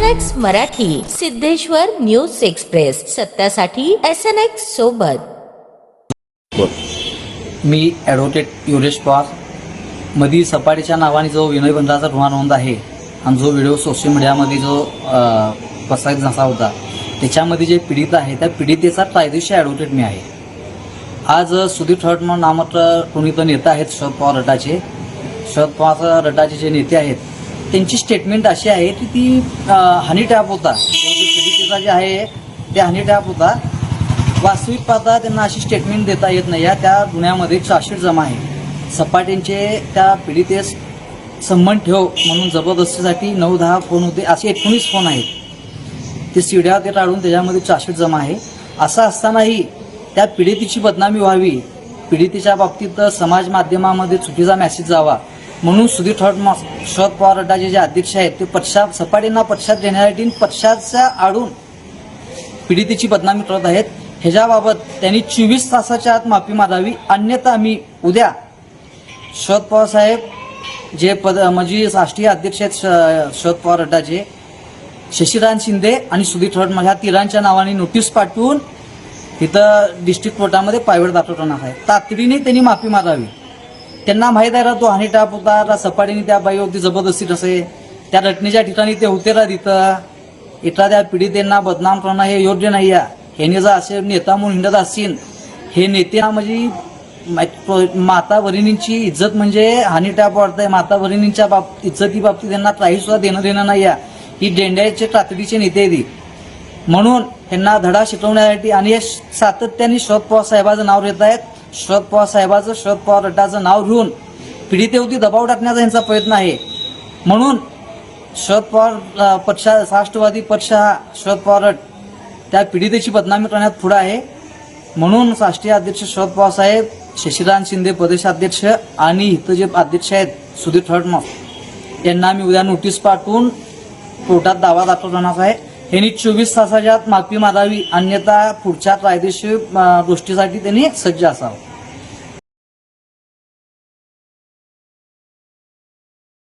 N X Marathi Siddheshwar news express. सत्यासाठी S N X सोबत. मी advocate Yuresh Pawar. मधी सपाटीच्या नावाने जो विनय बंधाचा गुन्हा नोंद आहे आणि जो व्हिडिओ सोशल मीडियामध्ये जो प्रसारित झाला होता त्याच्यामध्ये जे पीडित आहे त्या पीडितेचा कायदेशीर ॲडव्होकेट मी आहे. आज सुधीर म्हणून नामक कोणी तर नेता आहेत शरद पवार रटाचे शरद पवार रटाचे जे नेते आहेत त्यांची स्टेटमेंट अशी आहे की ती हनी टॅप होता. पीडितेचा जे आहे ते हनी टॅप होता. वास्तविक पाहता त्यांना अशी स्टेटमेंट देता येत नाही. या त्या गुन्ह्यामध्ये चार्जशीट जमा आहे. सपाट्यांचे त्या पीडितेस संबंध ठेव म्हणून जबरदस्तीसाठी नऊ दहा फोन होते. असे एकोणीस फोन आहेत. ते सीड्या ते टाळून त्याच्यामध्ये चार्जशीट जमा आहे. असं असतानाही त्या पीडितीची बदनामी व्हावी. पीडितेच्या बाबतीत समाज माध्यमामध्ये चुकीचा मेसेज जावा. म्हणून सुधीर ठट शरद पवार गटाचे जे अध्यक्ष आहेत ते पक्षात सपाटींना पक्षात देण्यासाठी पक्षाच्या आडून पीडितेची बदनामी करत आहेत. ह्याच्याबाबत त्यांनी चोवीस तासाच्या आत माफी मागावी. अन्यथा आम्ही उद्या शरद पवार साहेब जे पद म्हणजे राष्ट्रीय अध्यक्ष आहेत श- शरद पवार गटाचे शशिकांत शिंदे आणि सुधीर ठरट ह्या तिरांच्या नावाने नोटीस पाठवून तिथं डिस्ट्रिक्ट कोर्टामध्ये पायवड दाखवणार आहे तातडीने त्यांनी माफी मागावी. त्यांना माहीत आहे ना तो हानी टाप होता रा सपाटीने त्या बाईवरती जबरदस्ती तसे त्या रटणीच्या ठिकाणी ते होते ना तिथं. एखाद्या पीडितेंना बदनाम करणं हे योग्य नाही आहे ह्याने जर असे नेता म्हणून हिंडत असतील. हे नेते म्हणजे माता भगिनींची इज्जत म्हणजे हानी टाप वाढतंय माता भगिनींच्या बाब इज्जती बाबतीत त्यांना काही सुद्धा देणं देणं नाही आहे ही डेंड्याचे तातडीचे नेते आहेत म्हणून यांना धडा शिकवण्यासाठी आणि हे सातत्याने शरद पवार साहेबाचं नाव घेत आहेत शरद पवार साहेबाचं शरद पवार रड्डाचं नाव घेऊन पीडितेवरती दबाव टाकण्याचा यांचा प्रयत्न आहे. म्हणून शरद पवार पक्ष पक्षा राष्ट्रवादी पक्ष हा शरद पवार त्या पीडितेची बदनामी करण्यात पुढे आहे. म्हणून राष्ट्रीय अध्यक्ष शरद पवार साहेब शशिकांत शिंदे प्रदेशाध्यक्ष आणि इथं जे अध्यक्ष आहेत सुधीर ठळटमल यांना आम्ही उद्या नोटीस पाठवून कोर्टात दावा दाखल करणार आहे. यांनी चोवीस तासाच्या आत माफी मागावी अन्यथा पुढच्या कायदेशीर गोष्टीसाठी त्यांनी सज्ज असावं.